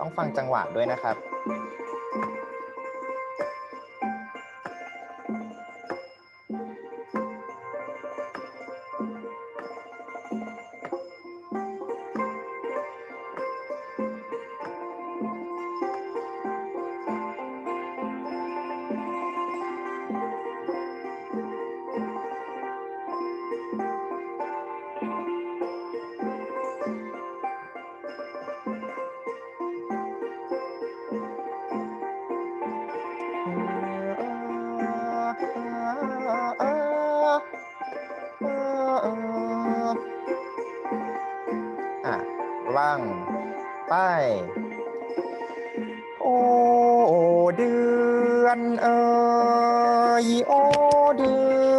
ต้องฟังจังหวะด้วยนะครับ ว่างไป โอ้เดือนเอ่ยโอ้เดื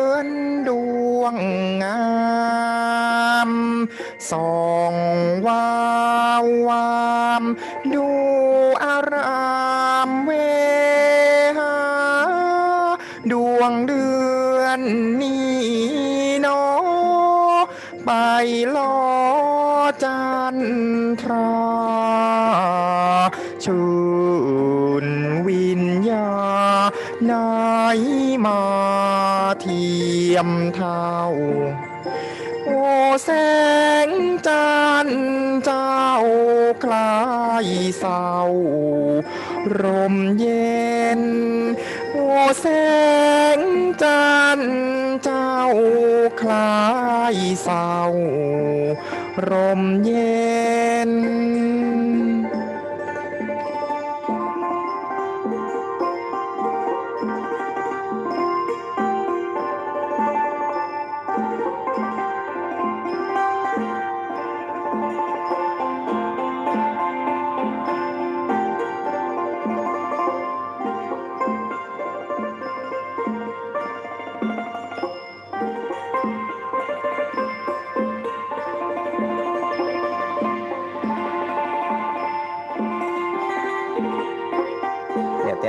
อนดวงงามสองวาววามดูอารามเวหาดวงเดือนนี้นอไปลอ จันทราชื่นวิญญาณายมาเทียมเท่าโอ้แสงจันทร์เจ้าคลายเศร้ารมเย็น โอ้แสงจัน เศร้ารมเย็น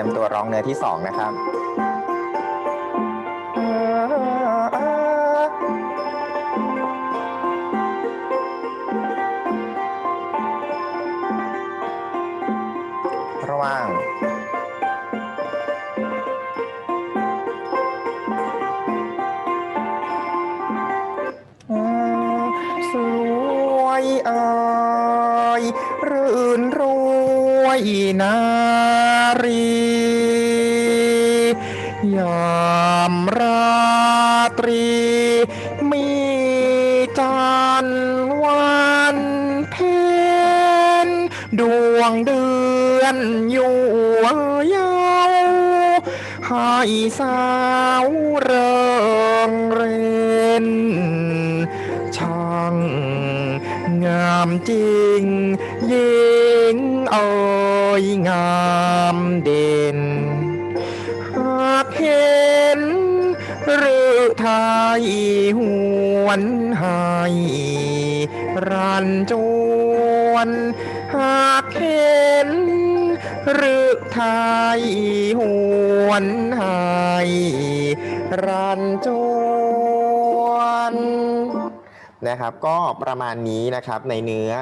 ยวเตรียมตัวร้องเนื้อที่สองนะครับระหว่างสวยเอ่ยรื่นรวยนา รี ยามราตรี มีจันทร์วันเพ็ญดวงเดือนอยู่ยาวให้สาวเริงเรนช่างงามจริงยิงเอ่ ยงามเด่น หากเห็นหรือไทยหวนหายรันจวน หากเห็นหรือไทยหวนหายรันจวนนะครับก็ประมาณนี้นะครับในเนื้อ